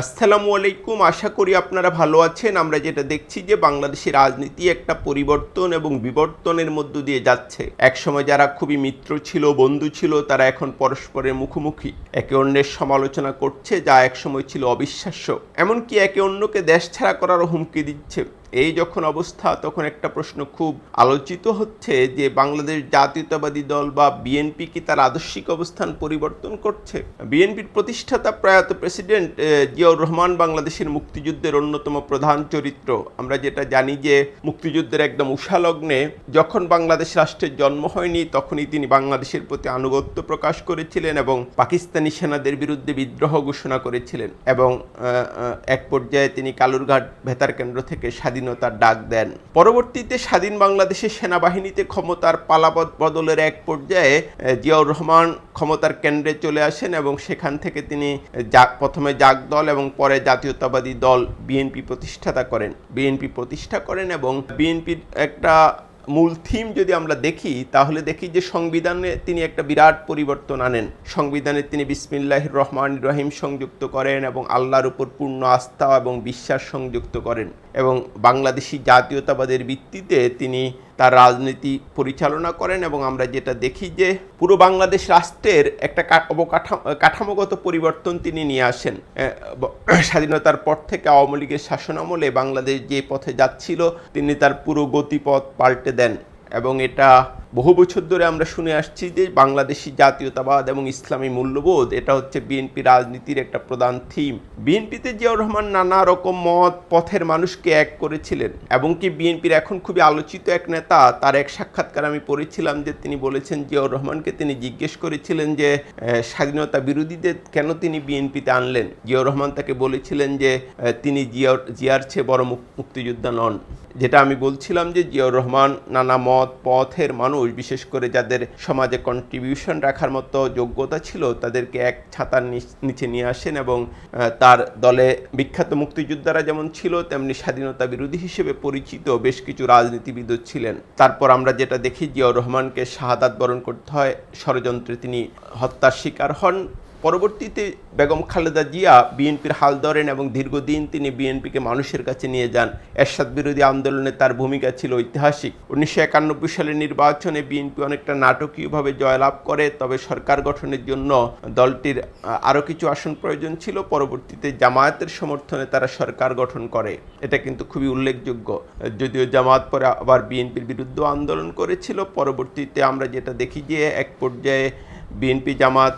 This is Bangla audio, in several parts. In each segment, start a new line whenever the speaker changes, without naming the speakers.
আসসালামু আলাইকুম। আশা করি আপনারা ভালো আছেন। আমরা যেটা দেখছি যে বাংলাদেশের রাজনীতি একটা পরিবর্তন এবং বিবর্তনের মধ্য দিয়ে যাচ্ছে। একসময় যারা খুবই মিত্র ছিল, বন্ধু ছিল, তারা এখন পরস্পরের মুখোমুখি। একে অন্যের সমালোচনা করছে, যা একসময় ছিল অবিশ্বাস্য। এমনকি একে অন্যকে দেশ ছাড়া করারও হুমকি দিচ্ছে। এই যখন অবস্থা, তখন একটা প্রশ্ন খুব আলোচিত হচ্ছে যে বাংলাদেশ জাতীয়তাবাদী দল বা বিএনপি কি তার আদর্শিক অবস্থান পরিবর্তন করছে? বিএনপির প্রতিষ্ঠাতা প্রয়াত প্রেসিডেন্ট জিয়াউর রহমান বাংলাদেশের মুক্তিযুদ্ধের অন্যতম প্রধান চরিত্র। আমরা যেটা জানি যে মুক্তিযুদ্ধের একদম উষালগ্নে যখন বাংলাদেশ রাষ্ট্রের জন্ম হয়নি, তখনই তিনি বাংলাদেশের প্রতি আনুগত্য প্রকাশ করেছিলেন এবং পাকিস্তানি সেনাদের বিরুদ্ধে বিদ্রোহ ঘোষণা করেছিলেন এবং এক পর্যায়ে তিনি কালুরঘাট ভেতার কেন্দ্র থেকে স্বাধীনতার ডাক দেন। পরবর্তীতে স্বাধীন বাংলাদেশের সেনাবাহিনীতে ক্ষমতার পালাবদ বদলের এক পর্যায়ে জিয়াউর রহমান ক্ষমতার কেন্দ্রে চলে আসেন এবং সেখান থেকে তিনি প্রথমে জাগ দল এবং পরে জাতীয়তাবাদী দল বিএনপি প্রতিষ্ঠাতা করেন। বিএনপি প্রতিষ্ঠা করেন এবং বিএনপির একটা মূল থিম যদি আমরা দেখি, তাহলে দেখি যে সংবিধানে তিনি একটা বিরাট পরিবর্তন আনেন। সংবিধানে তিনি বিসমিল্লাহ রহমান রহিম সংযুক্ত করেন এবং আল্লাহর উপর পূর্ণ আস্থা এবং বিশ্বাস সংযুক্ত করেন এবং বাংলাদেশি জাতীয়তাবাদের ভিত্তিতে তিনি তার রাজনীতি পরিচালনা করেন এবং আমরা যেটা দেখি যে পুরো বাংলাদেশ রাষ্ট্রের একটা অবকাঠামো, কাঠামোগত পরিবর্তন তিনি নিয়ে আসেন। স্বাধীনতার পর থেকে আওয়ামী লীগের শাসনামলে বাংলাদেশ যে পথে যাচ্ছিল, তিনি তার পুরো গতিপথ পাল্টে দেন এবং এটা বহু বছর ধরে আমরা শুনে আসছি যে বাংলাদেশি জাতীয়তাবাদ এবং ইসলামী মূল্যবোধ, এটা হচ্ছে বিএনপি রাজনীতির একটা প্রধান থিম বিএনপিতে জিয়াউর রহমান নানা রকম মত, পথের মানুষকে এক করেছিলেন এবং কি বিএনপির এখন খুবই আলোচিত এক নেতা, তার এক সাক্ষাৎকার আমি পড়েছিলাম যে তিনি বলেছেন জিয়াউর রহমানকে তিনি জিজ্ঞেস করেছিলেন যে স্বাধীনতা বিরোধীদের কেন তিনি বিএনপিতে আনলেন? জিয়াউর রহমান তাকে বলেছিলেন যে তিনি জিয়ার জিয়ার চেয়ে বড় মুক্তিযোদ্ধা নন। যেটা আমি বলছিলাম যে জিয়াউর রহমান নানা মত, পথের মানুষ বিশেষ করে যাদের সমাজে কন্ট্রিবিউশন রাখার মতো যোগ্যতা ছিল, তাদেরকে এক ছাতার নিচে নিয়ে আসেন এবং তার দলে বিখ্যাত মুক্তিযোদ্ধারা যেমন ছিল, তেমনি স্বাধীনতা বিরোধী হিসেবে পরিচিত বেশ কিছু রাজনীতিবিদও ছিলেন। তারপর আমরা যেটা দেখি, জিয়াউর রহমানকে শাহাদাত বরণ করতে হয়। ষড়যন্ত্রে তিনি হত্যার শিকার হন। পরবর্তীতে বেগম খালেদা জিয়া বিএনপির হাল ধরেন এবং দীর্ঘদিন তিনি বিএনপিকে মানুষের কাছে নিয়ে যান। এরশাদ বিরোধী আন্দোলনে তার ভূমিকা ছিল ঐতিহাসিক। উনিশশো একানব্বই সালের নির্বাচনে বিএনপি অনেকটা নাটকীয়ভাবে জয়লাভ করে, তবে সরকার গঠনের জন্য দলটির আরও কিছু আসন প্রয়োজন ছিল। পরবর্তীতে জামায়াতের সমর্থনে তারা সরকার গঠন করে। এটা কিন্তু খুবই উল্লেখযোগ্য। যদিও জামায়াত পরে আবার বিএনপির বিরুদ্ধে আন্দোলন করেছিল। পরবর্তীতে আমরা যেটা দেখি যে, এক পর্যায়ে বিএনপি জামাত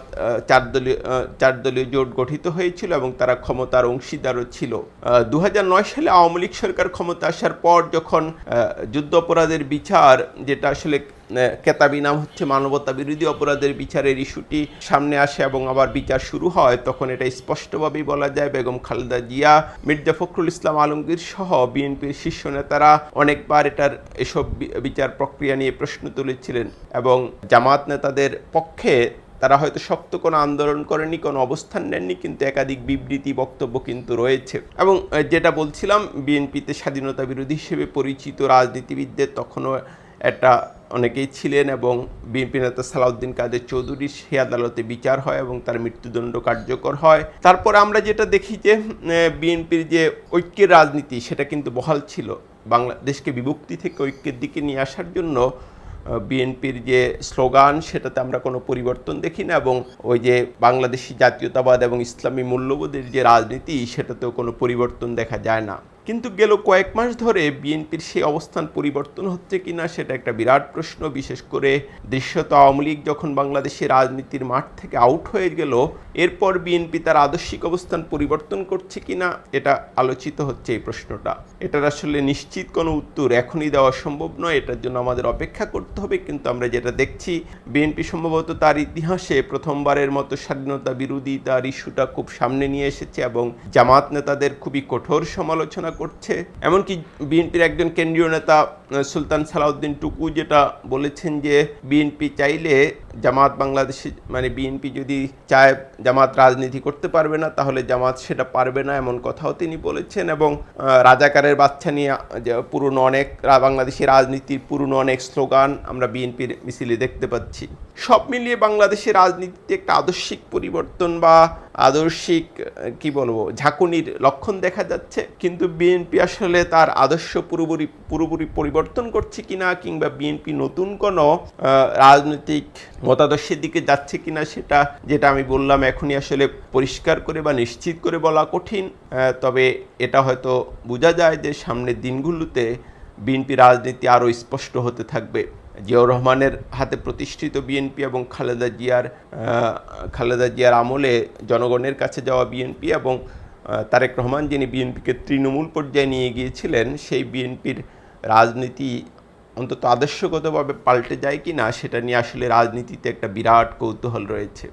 চারদলীয় চারদলীয় চার দলীয় জোট গঠিত হয়েছিল এবং তারা ক্ষমতার অংশীদারও ছিল। দু হাজার নয় সালে আওয়ামী লীগ সরকার ক্ষমতা আসার পর যখন যুদ্ধাপরাধের বিচার, যেটা আসলে কেতাবি নাম হচ্ছে মানবতা বিরোধী অপরাধের বিচারের ইস্যুটি সামনে আসে এবং আবার বিচার শুরু হয়। তখন এটা স্পষ্টভাবেই বলা যায়। বেগম খালেদা জিয়া, মির্জা ফখরুল ইসলাম আলমগীর সহ বিএনপির শীর্ষ নেতারা অনেকবার এটার এসব বিচার প্রক্রিয়া নিয়ে প্রশ্ন তুলেছিলেন এবং জামাত নেতাদের পক্ষে তারা হয়তো শক্ত কোনো আন্দোলন করেনি, কোনো অবস্থান নেননি, কিন্তু একাধিক বিবৃতি, বক্তব্য কিন্তু রয়েছে। এবং যেটা বলছিলাম, বিএনপিতে স্বাধীনতা বিরোধী হিসেবে পরিচিত রাজনীতিবিদদের তখনও একটা অনেকেই ছিলেন এবং বিএনপি নেতা সালাউদ্দিন কাদের চৌধুরী সে আদালতে বিচার হয় এবং তার মৃত্যুদণ্ড কার্যকর হয়। তারপর আমরা যেটা দেখি যে বিএনপির যে ঐক্যের রাজনীতি, সেটা কিন্তু বহাল ছিল। বাংলাদেশকে বিভক্তি থেকে ঐক্যের দিকে নিয়ে আসার জন্য বিএনপির যে স্লোগান, সেটাতে আমরা কোনো পরিবর্তন দেখি না এবং ওই যে বাংলাদেশি জাতীয়তাবাদ এবং ইসলামী মূল্যবোধের যে রাজনীতি, সেটাতেও কোনো পরিবর্তন দেখা যায় না। কিন্তু গেল কয়েক মাস ধরে বিএনপির সেই অবস্থান পরিবর্তন হচ্ছে কিনা সেটা একটা বিরাট প্রশ্ন। বিশেষ করে দৃশ্যত আওয়ামী লীগ যখন বাংলাদেশের রাজনীতির মাঠ থেকে আউট হয়ে গেল, এরপর বিএনপি তার আদর্শিক অবস্থান পরিবর্তন করছে কিনা এটা আলোচিত হচ্ছে এই প্রশ্নটা। এটার আসলে নিশ্চিত কোনো উত্তর এখনই দেওয়া সম্ভব নয়, এটার জন্য আমাদের অপেক্ষা করতে হবে। কিন্তু আমরা যেটা দেখছি, বিএনপি সম্ভবত তার ইতিহাসে প্রথমবারের মতো স্বাধীনতা বিরোধী তার ইস্যুটা খুব সামনে নিয়ে এসেছে এবং জামাত নেতাদের খুবই কঠোর সমালোচনা করছে। এমনকি বিএনপির একজন কেন্দ্রীয় নেতা সুলতান সালাউদ্দিন টুকু যেটা বলেছেন যে বিএনপি চাইলে জামাত বাংলাদেশে মানে বিএনপি যদি চায় জামাত রাজনীতি করতে পারবে না, তাহলে জামাত সেটা পারবে না এমন কথাও তিনি বলেছেন এবং রাজাকারের বাচ্চা নিয়ে পুরনো অনেক বাংলাদেশের রাজনীতির পুরনো অনেক স্লোগান আমরা বিএনপির মিছিলে দেখতে পাচ্ছি। সব মিলিয়ে বাংলাদেশের রাজনীতিতে একটা আদর্শিক পরিবর্তন বা আদর্শিক, কি বলব, ঝাঁকুনির লক্ষণ দেখা যাচ্ছে। কিন্তু বিএনপি আসলে তার আদর্শ পুরোপুরি পুরোপুরি পরিবর্তন করছে কিনা কিংবা বিএনপি নতুন কোনো রাজনৈতিক মতাদর্শের দিকে যাচ্ছে কিনা সেটা, যেটা আমি বললাম, এখনই আসলে পরিষ্কার করে বা নিশ্চিত করে বলা কঠিন। তবে এটা হয়তো বোঝা যায় যে সামনের দিনগুলোতে বিএনপি রাজনীতি আরও স্পষ্ট হতে থাকবে। জিয়াউর রহমানের হাতে প্রতিষ্ঠিত বিএনপি এবং খালেদা জিয়ার খালেদা জিয়ার আমলে জনগণের কাছে যাওয়া বিএনপি এবং তারেক রহমান যিনি বিএনপিকে তৃণমূল পর্যায়ে নিয়ে গিয়েছিলেন, সেই বিএনপির রাজনীতি অন্তত আদর্শগতভাবে পাল্টে যায় কি না সেটা নিয়ে আসলে রাজনীতিতে একটা বিরাট কৌতূহল রয়েছে।